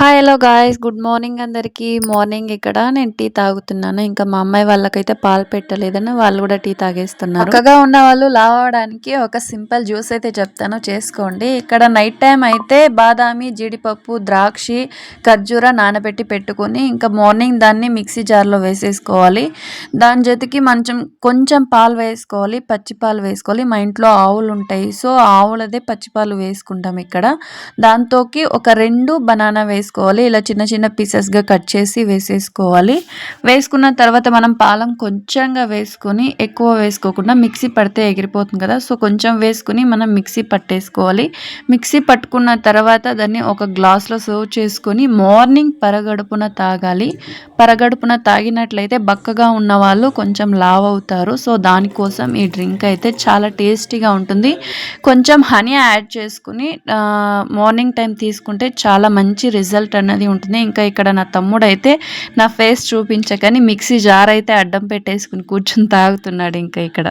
Hi hello guys good morning అందరికీ. Morning ఇక్కడ. నేను టీ తాగుతున్నాను. ఇంకా మా అమ్మాయి వాళ్ళకైతే పాలు పెట్టలేదని వాళ్ళు కూడా టీ తాగేస్తున్నారు. చక్కగా ఉన్న వాళ్ళు లావ్ అవడానికి ఒక సింపుల్ జ్యూస్ అయితే చెప్తాను. చేసుకోండి. ఇక్కడ నైట్ టైం అయితే బాదామి జీడిపప్పు ద్రాక్షి ఖర్జూర నానబెట్టి పెట్టుకొని ఇంకా మార్నింగ్ దాన్ని మిక్సీ జార్లో వేసేసుకోవాలి. దాని జతికి మంచం కొంచెం పాలు వేసుకోవాలి. పచ్చిపాలు వేసుకోవాలి. మా ఇంట్లో ఆవులు ఉంటాయి. సో ఆవులదే పచ్చిపాలు వేసుకుంటాం ఇక్కడ. దాంతోకి ఒక రెండు బనానా వేసుకోవాలి వేసుకోవాలి ఇలా చిన్న చిన్న పీసెస్గా కట్ చేసి వేసేసుకోవాలి. వేసుకున్న తర్వాత మనం పాలం కొంచెంగా వేసుకొని ఎక్కువ వేసుకోకుండా మిక్సీ పడితే ఎగిరిపోతుంది కదా. సో కొంచెం వేసుకుని మనం మిక్సీ పట్టేసుకోవాలి. మిక్సీ పట్టుకున్న తర్వాత దాన్ని ఒక గ్లాస్లో సర్వ్ చేసుకొని మార్నింగ్ పరగడుపున తాగాలి. పరగడుపున తాగినట్లయితే బక్కగా ఉన్న వాళ్ళు కొంచెం లావ్ అవుతారు. సో దానికోసం ఈ డ్రింక్ అయితే చాలా టేస్టీగా ఉంటుంది. కొంచెం హనీ యాడ్ చేసుకుని మార్నింగ్ టైం తీసుకుంటే చాలా మంచి రిజల్ట్ రిజల్ట్ అన్నది ఉంటుంది. ఇంకా ఇక్కడ నా తమ్ముడైతే నా ఫేస్ చూపించకని మిక్సీ జార్ అయితే అడ్డం పెట్టేసుకుని కూర్చుని తాగుతున్నాడు ఇంకా ఇక్కడ.